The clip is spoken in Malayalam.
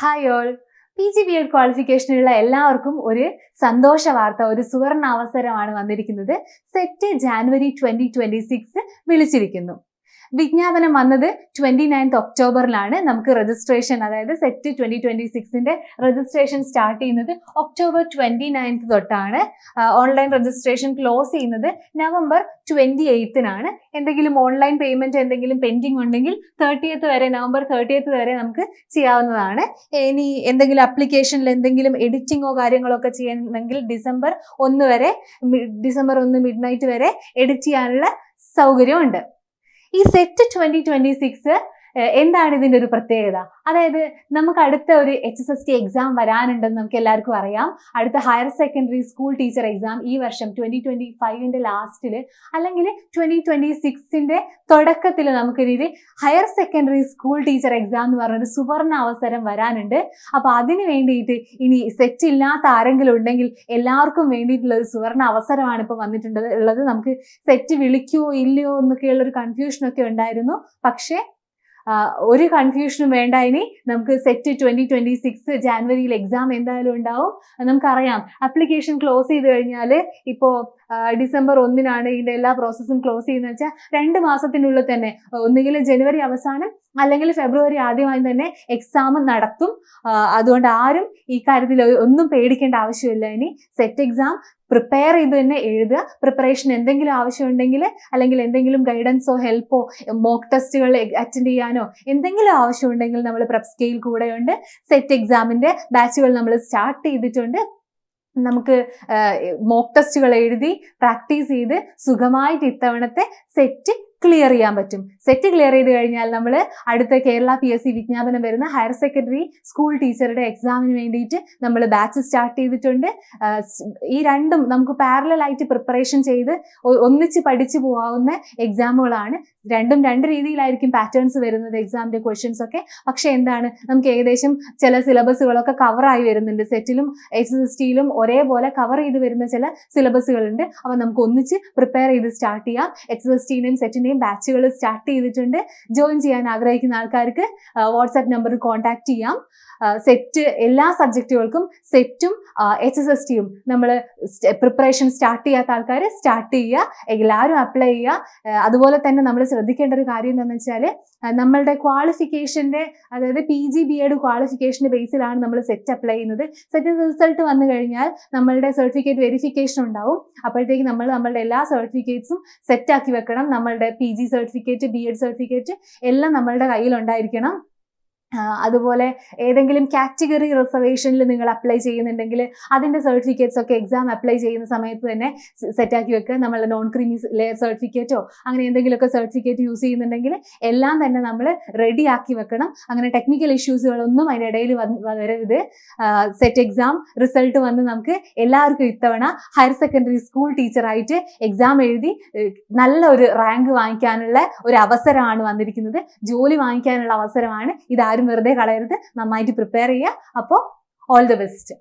Hi all P G B Ed ക്വാളിഫിക്കേഷനുള്ള എല്ലാവർക്കും ഒരു സന്തോഷ വാർത്ത ഒരു സുവർണ അവസരമാണ് വന്നിരിക്കുന്നത്. SET January twenty twenty six വിളിച്ചിരിക്കുന്നു. വിജ്ഞാപനം വന്നത് ട്വന്റി നയൻത് ഒക്ടോബറിലാണ് നമുക്ക് രജിസ്ട്രേഷൻ അതായത് സെറ്റ് ട്വന്റി ട്വന്റി സിക്സിന്റെ രജിസ്ട്രേഷൻ സ്റ്റാർട്ട് ചെയ്യുന്നത് ഒക്ടോബർ ട്വന്റി നയൻത് തൊട്ടാണ് ഓൺലൈൻ രജിസ്ട്രേഷൻ ക്ലോസ് ചെയ്യുന്നത് നവംബർ ട്വന്റി എയ്ത്തിനാണ് എന്തെങ്കിലും ഓൺലൈൻ പേയ്മെന്റ് എന്തെങ്കിലും പെൻഡിങ് ഉണ്ടെങ്കിൽ തേർട്ടിയത്ത് വരെ നവംബർ തേർട്ടിയത്ത് വരെ നമുക്ക് ചെയ്യാവുന്നതാണ്. ഇനി എന്തെങ്കിലും അപ്ലിക്കേഷനിൽ എന്തെങ്കിലും എഡിറ്റിങ്ങോ കാര്യങ്ങളോ ഒക്കെ ചെയ്യണമെങ്കിൽ ഡിസംബർ ഒന്ന് വരെ ഡിസംബർ ഒന്ന് മിഡ് നൈറ്റ് വരെ എഡിറ്റ് ചെയ്യാനുള്ള സൗകര്യമുണ്ട്. ഈ സെറ്റ് ട്വന്റി ട്വന്റി സിക്സ് എന്താണ് ഇതിന്റെ ഒരു പ്രത്യേകത? അതായത് നമുക്ക് അടുത്ത ഒരു H S S T exam വരാനുണ്ടെന്ന് നമുക്ക് എല്ലാവർക്കും അറിയാം. അടുത്ത higher secondary school teacher exam ഈ വർഷം ട്വന്റി ട്വന്റി ഫൈവിന്റെ ലാസ്റ്റിൽ അല്ലെങ്കിൽ ട്വന്റി ട്വന്റി സിക്സിന്റെ തുടക്കത്തിൽ നമുക്കൊരു higher secondary school teacher exam എന്ന് പറഞ്ഞൊരു സുവർണ അവസരം വരാനുണ്ട്. അപ്പോൾ അതിന് വേണ്ടിയിട്ട് ഇനി സെറ്റ് ഇല്ലാത്ത ആരെങ്കിലും ഉണ്ടെങ്കിൽ എല്ലാവർക്കും വേണ്ടിയിട്ടുള്ള ഒരു സുവർണ അവസരമാണ് ഇപ്പോൾ വന്നിട്ടുണ്ട് ഉള്ളത് നമുക്ക് സെറ്റ് വിളിക്കുമോ ഇല്ലയോ എന്നൊക്കെയുള്ള ഒരു കൺഫ്യൂഷനൊക്കെ ഉണ്ടായിരുന്നു. പക്ഷേ ഒരു കൺഫ്യൂഷനും വേണ്ട. ഇനി നമുക്ക് സെറ്റ് ട്വന്റി ട്വന്റി സിക്സ് ജാനുവരിയിൽ എക്സാം എന്തായാലും ഉണ്ടാവും. നമുക്കറിയാം അപ്ലിക്കേഷൻ ക്ലോസ് ചെയ്ത് കഴിഞ്ഞാൽ ഇപ്പോൾ ഡിസംബർ ഒന്നിനാണ് ഇതിന്റെ എല്ലാ പ്രോസസ്സും ക്ലോസ് ചെയ്യുന്നത് വെച്ചാൽ രണ്ട് മാസത്തിനുള്ളിൽ തന്നെ ഒന്നുകിൽ ജനുവരി അവസാനം അല്ലെങ്കിൽ ഫെബ്രുവരി ആദ്യമായി തന്നെ എക്സാം നടത്തും. അതുകൊണ്ട് ആരും ഈ കാര്യത്തിൽ ഒന്നും പേടിക്കേണ്ട ആവശ്യമില്ല. ഇനി സെറ്റ് എക്സാം പ്രിപ്പയർ ചെയ്ത് തന്നെ എഴുതുക. പ്രിപ്പറേഷൻ എന്തെങ്കിലും ആവശ്യമുണ്ടെങ്കിൽ അല്ലെങ്കിൽ എന്തെങ്കിലും ഗൈഡൻസോ ഹെൽപ്പോ മോക്ക് ടെസ്റ്റുകൾ അറ്റൻഡ് ചെയ്യാനോ എന്തെങ്കിലും ആവശ്യമുണ്ടെങ്കിൽ നമ്മൾ പ്രെപ് സ്കെയിൽ കൂടെയുണ്ട് സെറ്റ് എക്സാമിന്റെ ബാച്ചുകൾ നമ്മൾ സ്റ്റാർട്ട് ചെയ്തിട്ടുണ്ട്. നമുക്ക് മോക്ക് ടെസ്റ്റുകൾ എഴുതി പ്രാക്ടീസ് ചെയ്ത് സുഖമായിട്ട് ഇത്തവണത്തെ സെറ്റ് ക്ലിയർ ചെയ്യാൻ പറ്റും. സെറ്റ് ക്ലിയർ ചെയ്ത് കഴിഞ്ഞാൽ നമ്മൾ അടുത്ത കേരള പി എസ് സി വിജ്ഞാപനം വരുന്ന ഹയർ സെക്കൻഡറി സ്കൂൾ ടീച്ചറുടെ എക്സാമിന് വേണ്ടിയിട്ട് നമ്മൾ ബാച്ച് സ്റ്റാർട്ട് ചെയ്തിട്ടുണ്ട്. ഈ രണ്ടും നമുക്ക് പാരലായിട്ട് പ്രിപ്പറേഷൻ ചെയ്ത് ഒന്നിച്ച് പഠിച്ചു പോകാവുന്ന എക്സാമുകളാണ് രണ്ടും രണ്ട് രീതിയിലായിരിക്കും പാറ്റേൺസ് വരുന്നത് എക്സാമിന്റെ ക്വസ്റ്റ്യൻസ് ഒക്കെ. പക്ഷെ എന്താണ്? നമുക്ക് ഏകദേശം ചില സിലബസുകളൊക്കെ കവറായി വരുന്നുണ്ട്. സെറ്റിലും എസ് എസ് ടിയിലും ഒരേപോലെ കവർ ചെയ്ത് വരുന്ന ചില സിലബസുകളുണ്ട് അപ്പോൾ നമുക്ക് ഒന്നിച്ച് പ്രിപ്പയർ ചെയ്ത് സ്റ്റാർട്ട് ചെയ്യാം. എസ് എസ് ടിന്റെയും സെറ്റിന്റെയും ബാച്ചുകൾ സ്റ്റാർട്ട് ചെയ്തിട്ടുണ്ട്. ജോയിൻ ചെയ്യാൻ ആഗ്രഹിക്കുന്ന ആൾക്കാർക്ക് വാട്സാപ്പ് നമ്പറിൽ കോൺടാക്ട് ചെയ്യാം. സെറ്റ് എല്ലാ സബ്ജക്റ്റുകൾക്കും സെറ്റും എച്ച് എസ് എസ് ടിയും നമ്മൾ പ്രിപ്പറേഷൻ സ്റ്റാർട്ട് ചെയ്യാത്ത ആൾക്കാർ സ്റ്റാർട്ട് ചെയ്യുക എല്ലാവരും അപ്ലൈ ചെയ്യുക. അതുപോലെ തന്നെ നമ്മൾ ശ്രദ്ധിക്കേണ്ട ഒരു കാര്യം എന്താണെന്ന് വെച്ചാൽ നമ്മളുടെ ക്വാളിഫിക്കേഷന്റെ അതായത് പി ജി ബി എഡ് ക്വാളിഫിക്കേഷന്റെ ബേസിലാണ് നമ്മൾ സെറ്റ് അപ്ലൈ ചെയ്യുന്നത്. സെറ്റ് റിസൾട്ട് വന്നു കഴിഞ്ഞാൽ നമ്മളുടെ സർട്ടിഫിക്കറ്റ് വെരിഫിക്കേഷൻ ഉണ്ടാവും. അപ്പോഴത്തേക്ക് നമ്മൾ നമ്മളുടെ എല്ലാ സർട്ടിഫിക്കറ്റ്സും സെറ്റാക്കി വെക്കണം. നമ്മളുടെ P G certificate B Ed certificate എല്ലാം നമ്മളുടെ ആ, അതുപോലെ ഏതെങ്കിലും കാറ്റഗറി റിസർവേഷനിൽ നിങ്ങൾ അപ്ലൈ ചെയ്യുന്നുണ്ടെങ്കിൽ അതിന്റെ സർട്ടിഫിക്കറ്റ്സ് ഒക്കെ എക്സാം അപ്ലൈ ചെയ്യുന്ന സമയത്ത് തന്നെ സെറ്റാക്കി വെക്കുക. നമ്മൾ നോൺ ക്രീമി സർട്ടിഫിക്കറ്റോ അങ്ങനെ എന്തെങ്കിലുമൊക്കെ സർട്ടിഫിക്കറ്റ് യൂസ് ചെയ്യുന്നുണ്ടെങ്കിൽ എല്ലാം തന്നെ നമ്മൾ റെഡി ആക്കി വെക്കണം. അങ്ങനെ ടെക്നിക്കൽ ഇഷ്യൂസുകളൊന്നും അതിനിടയിൽ ഇടയിൽ വരരുത്. സെറ്റ് എക്സാം റിസൾട്ട് വന്ന് നമുക്ക് എല്ലാവർക്കും ഇത്തവണ ഹയർ സെക്കൻഡറി സ്കൂൾ ടീച്ചറായിട്ട് എക്സാം എഴുതി നല്ല ഒരു റാങ്ക് വാങ്ങിക്കാനുള്ള ഒരു അവസരമാണ് വന്നിരിക്കുന്നത്. ജോലി വാങ്ങിക്കാനുള്ള അവസരമാണ് ഇതാരും വെറുതെ കളയരുത്. നന്നായിട്ട് പ്രിപ്പയർ ചെയ്യുക. അപ്പോൾ ഓൾ ദി ബെസ്റ്റ്